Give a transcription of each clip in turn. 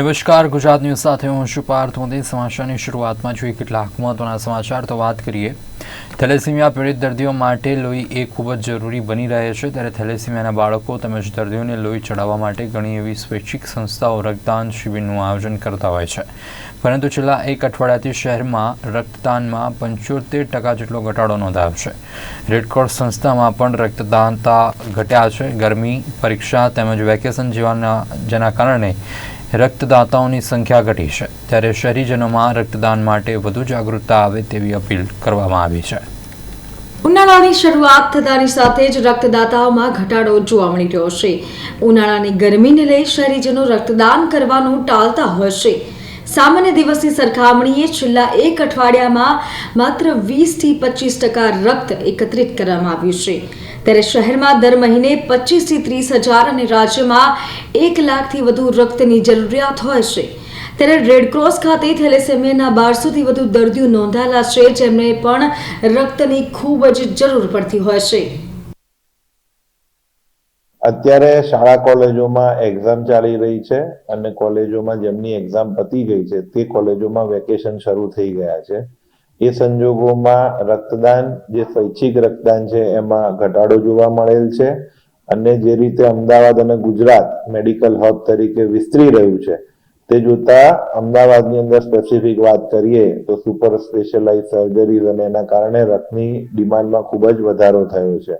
નમસ્કાર, ગુજરાત ન્યૂઝ સાથે હું છું પાર્થ મોદી. સમાચારની શરૂઆતમાં જોઈએ કેટલાક મહત્વના સમાચાર તો વાત કરીએ. થેલેસીમિયા પીડિત દર્દીઓ માટે લોહી એ ખૂબ જ જરૂરી બની રહે છે. ત્યારે થેલેસીમિયાના બાળકો તેમજ દર્દીઓને લોહી ચડાવવા માટે ઘણી એવી સ્વૈચ્છિક સંસ્થાઓ રક્તદાન શિબિરનું આયોજન કરતા હોય છે. પરંતુ છેલ્લા એક અઠવાડિયાથી શહેરમાં રક્તદાનમાં પંચોતેર ટકા જેટલો ઘટાડો નોંધાયો છે. રેડક્રોસ સંસ્થામાં પણ રક્તદાનતા ઘટ્યા છે. ગરમી, પરીક્ષા તેમજ વેકેશન જેવાના જેના કારણે રક્તદાતાઓની સંખ્યા ઘટી છે. ત્યારે શહેરીજનોમાં રક્તદાન માટે વધુ જાગૃતતા આવે તેવી અપીલ કરવામાં આવી છે. ઉનાળાની શરૂઆત થતાની સાથે જ રક્તદાતાઓમાં ઘટાડો જોવા મળી રહ્યો છે. ઉનાળાની ગરમીને લઈ શહેરીજનો રક્તદાન કરવાનું ટાળતા હોય છે. સામાન્ય દિવસની સરખામણીએ છેલ્લા એક અઠવાડિયામાં માત્ર વીસથી પચીસ ટકા રક્ત એકત્રિત કરવામાં આવ્યું છે. ત્યારે શહેરમાં દર મહિને પચીસથી ત્રીસ હજાર અને રાજ્યમાં એક લાખથી વધુ રક્તની જરૂરિયાત હોય છે. ત્યારે રેડક્રોસ ખાતે થેલેસેમિયાના બારસોથી વધુ દર્દીઓ નોંધાયેલા છે, જેમને પણ રક્તની ખૂબ જ જરૂર પડતી હોય છે. અત્યારે શાળા કોલેજોમાં એક્ઝામ ચાલી રહી છે અને કોલેજોમાં જેમની એક્ઝામ પતી ગઈ છે, તે કોલેજોમાં વેકેશન શરૂ થઈ ગયા છે. એ સંજોગોમાં રક્તદાન, જે સ્વૈચ્છિક રક્તદાન છે, એમાં ઘટાડો જોવા મળેલ છે. અને જે રીતે અમદાવાદ અને ગુજરાત મેડિકલ હબ તરીકે વિસ્તરી રહ્યું છે, તે જોતા અમદાવાદની અંદર સ્પેસિફિક વાત કરીએ તો સુપર સ્પેશિયલાઇઝ સર્જરીઝ અને એના કારણે રક્તની ડિમાન્ડમાં ખૂબ જ વધારો થયો છે.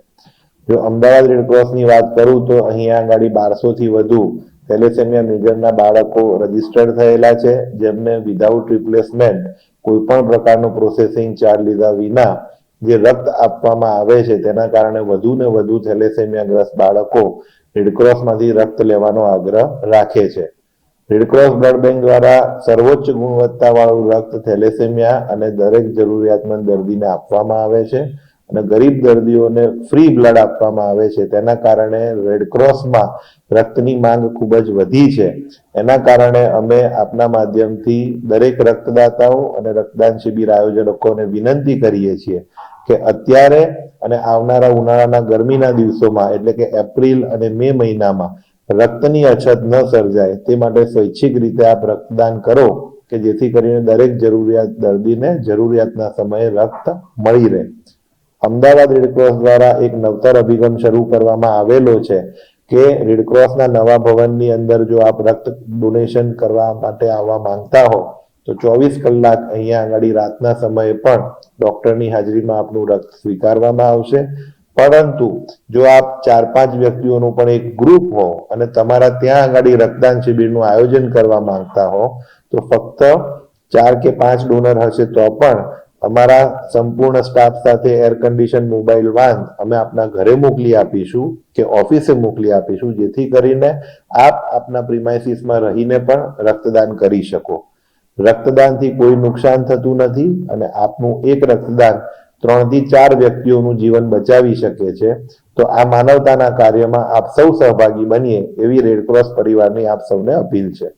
જો અમદાવાદ રેડક્રોસની વાત કરું તો અહીંયા આગળ બારસો થી વધુ થેલેસેમિયા મેજરના બાળકો રજીસ્ટર્ડ થયેલા છે, જેમને વિધાઉટ રિપ્લેસમેન્ટ કોઈ પણ પ્રકારનું પ્રોસેસિંગ ચાર્જ લીધા વિના જે રક્ત આપવામાં આવે છે, તેના કારણે વધુ ને વધુ થેલેસેમિયાગ્રસ્ત બાળકો રેડક્રોસમાંથી રક્ત લેવાનો આગ્રહ રાખે છે. રેડક્રોસ બ્લડ બેંક દ્વારા સર્વોચ્ચ ગુણવત્તાવાળું રક્ત થેલેસેમિયા અને દરેક જરૂરિયાતમંદ દર્દીને આપવામાં આવે છે. અને ગરીબ દર્દીઓને ફ્રી બ્લડ આપવામાં આવે છે. તેના કારણે રેડક્રોસમાં રક્તની માંગ ખૂબ જ વધી છે. એના કારણે અમે આપના માધ્યમથી દરેક રક્તદાતાઓ અને રક્તદાન શિબિર આયોજકોને વિનંતી કરીએ છીએ કે અત્યારે અને આવનારા ઉનાળાના ગરમીના દિવસોમાં, એટલે કે એપ્રિલ અને મે મહિનામાં, રક્તની અછત ન સર્જાય. તે માટે સ્વૈચ્છિક રીતે આપ રક્તદાન કરો કે જેથી કરીને દરેક જરૂરિયાત દર્દીને જરૂરિયાતના સમયે રક્ત મળી રહે. અમદાવાદ રેડક્રોસ દ્વારા એક નવતર અભિગમ શરૂ કરવામાં આવેલો છે કે રેડક્રોસના નવા ભવનની અંદર જો આપ રક્ત ડોનેશન કરવા માટે આવવા માંગતા હો, તો ચોવીસ કલાક અહીંયા આગળ રાતના સમયે પણ ડોક્ટરની હાજરીમાં આપનું રક્ત સ્વીકારવામાં આવશે. પરંતુ જો આપ ચાર પાંચ વ્યક્તિઓનું પણ એક ગ્રુપ હો અને તમારા ત્યાં આગળ રક્તદાન શિબિરનું આયોજન કરવા માંગતા હો, તો ફક્ત ચાર કે પાંચ ડોનર હશે તો પણ અમારા સંપૂર્ણ સ્ટાફ સાથે એર કન્ડિશન મોબાઈલ વાન અમે આપના ઘરે મોકલી આપીશું કે ઓફિસે મોકલી આપીશું, જેથી કરીને આપ આપના પ્રિમાઇસીસમાં રહીને પણ રક્તદાન કરી શકો. રક્તદાનથી કોઈ નુકસાન થતું નથી અને આપનું એક રક્તદાન ત્રણથી ચાર વ્યક્તિઓનું જીવન બચાવી શકે છે. તો આ માનવતાના કાર્યમાં આપ સૌ સહભાગી બનીએ એવી રેડક્રોસ પરિવારની આપ સૌને અપીલ છે.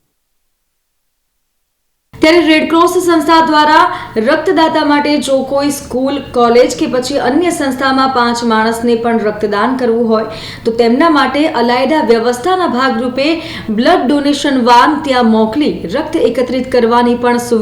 ત્યારે રેડક્રોસ સંસ્થા દ્વારા રક્તદાતા માટે જો કોઈ સ્કૂલ, કોલેજ કે પછી અન્ય સંસ્થામાં પાંચ માણસને પણ રક્તદાન કરવું હોય, તો તેમના માટે અલાયદા વ્યવસ્થાના ભાગરૂપે બ્લડ ડોનેશન વાન ત્યાં મોકલી રક્ત એકત્રિત કરવાની પણ સુવિધા